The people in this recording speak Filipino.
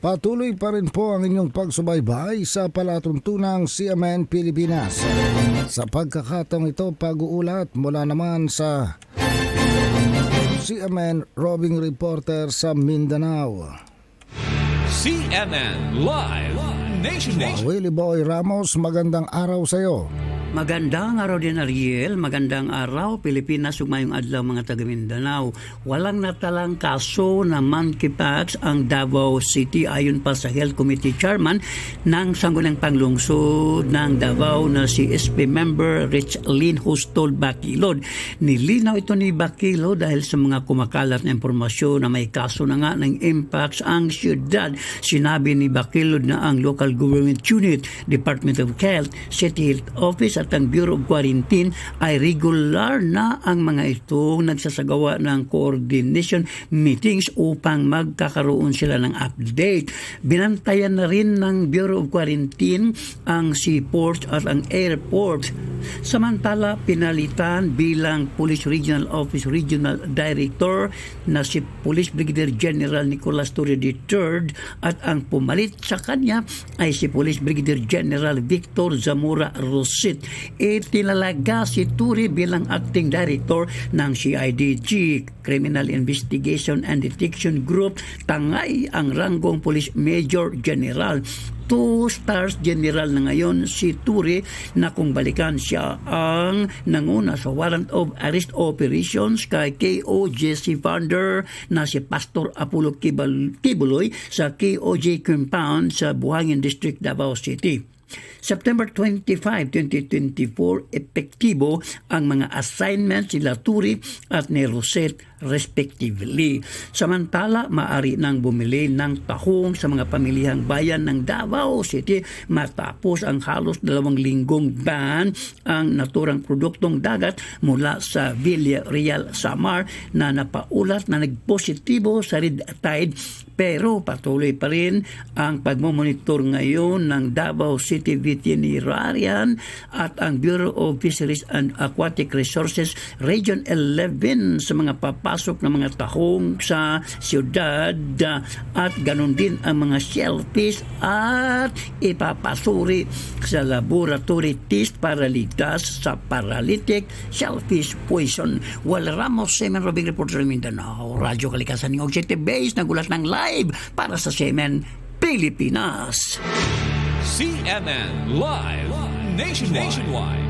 Patuloy pa rin po ang inyong pagsubaybay sa palatuntunang CMN Pilipinas. Sa pagkakataong ito, pag-uulat mula naman sa CMN Roving Reporter sa Mindanao. CNN Live Nationwide. Willie Boy Ramos, magandang araw sa iyo. Magandang araw din Ariel, magandang araw Pilipinas, sumayong adlaw mga taga Mindanao. Walang natalang kaso na monkeypox ang Davao City ayon pa sa Health Committee Chairman ng Sanggunang Panglungsod ng Davao na si SP member Rich Lynn Hustol Bakilod. Nilinaw ito ni Bakilod dahil sa mga kumakalat na impormasyon na may kaso na nga ng impacts ang syudad. Sinabi ni Bakilod na ang local government unit, Department of Health, City Health Office at ang Bureau of Quarantine ay regular na ang mga ito nagsasagawa ng coordination meetings upang magkakaroon sila ng update. Binantayan na rin ng Bureau of Quarantine ang seaports at ang airports. Samantala, pinalitan bilang Police Regional Office Regional Director na si Police Brigadier General Nicolas Torre III at ang pumalit sa kanya ay si Police Brigadier General Victor Zamora Rosit. Itinalaga si Turi bilang acting director ng CIDG, Criminal Investigation and Detection Group, tangay ang ranggong Police Major General two stars general na ngayon si Turi na kung balikan siya ang nanguna sa warrant of arrest operations kay KO Jesse Vander na si Pastor Apollo Kibuloy sa KOJ compound sa Buhangin District, Davao City. September 25, 2024, epektibo ang mga assignments sila Turi at ni Rosette respectively. Samantala, maari nang bumili ng tahong sa mga pamilihang bayan ng Davao City matapos ang halos dalawang linggong ban ang naturang produktong dagat mula sa Villarreal, Samar na napaulat na nagpositibo sa red tide pero patuloy pa rin ang pagmomonitor ngayon ng Davao City Veterinarian at ang Bureau of Fisheries and Aquatic Resources Region 11 sa mga papasok na mga tahong sa siyudad uh, at ganun din ang mga shellfish at ipapasuri sa laboratory test para ligtas sa paralytic shellfish poison. Wal Ramos, Semen Robing Reporter ng Mindanao, Radyo Kalikasan ng Objective Base, nagulat ng live para sa Semen Pilipinas. CNN Live Nationwide.